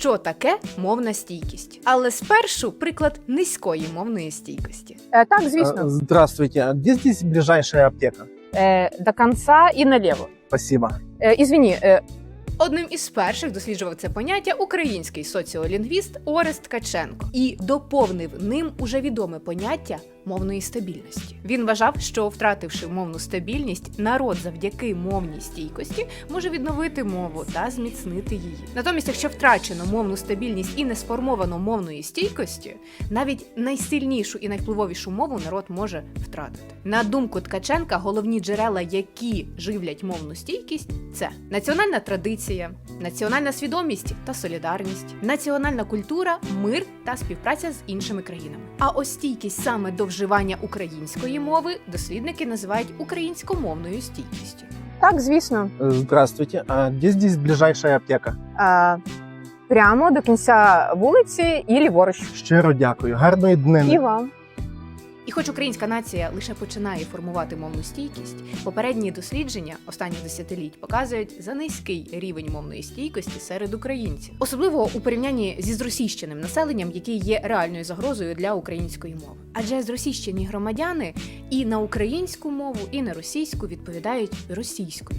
що таке мовна стійкість. Але спершу приклад низької мовної стійкості. Э, так, звісно. Э, Здравствуйте, а где здесь ближайшая аптека? Э, до конца и налево. Спасибо. Э, извини, э, Одним із перших досліджував це поняття український соціолінгвіст Орест Ткаченко і доповнив ним уже відоме поняття мовної стабільності. Він вважав, що втративши мовну стабільність, народ завдяки мовній стійкості може відновити мову та зміцнити її. Натомість, якщо втрачено мовну стабільність і не сформовано мовної стійкості, навіть найсильнішу і найвпливовішу мову народ може втратити. На думку Ткаченка, головні джерела, які живлять мовну стійкість, це національна традиція, національна свідомість та солідарність, національна культура, мир та співпраця з іншими країнами. А ось стійкість саме до вживання української мови дослідники називають українськомовною стійкістю. так, звісно. Э, Здравствуйте, а де здесь ближайшая аптека? А, прямо до кінця вулиці і ліворуч. Щиро дякую. Гарної днини. І вам. І хоч українська нація лише починає формувати мовну стійкість, попередні дослідження останніх десятиліть показують за низький рівень мовної стійкості серед українців, особливо у порівнянні зі зросійщеним населенням, яке є реальною загрозою для української мови. Адже зросійщені громадяни і на українську мову, і на російську відповідають російською.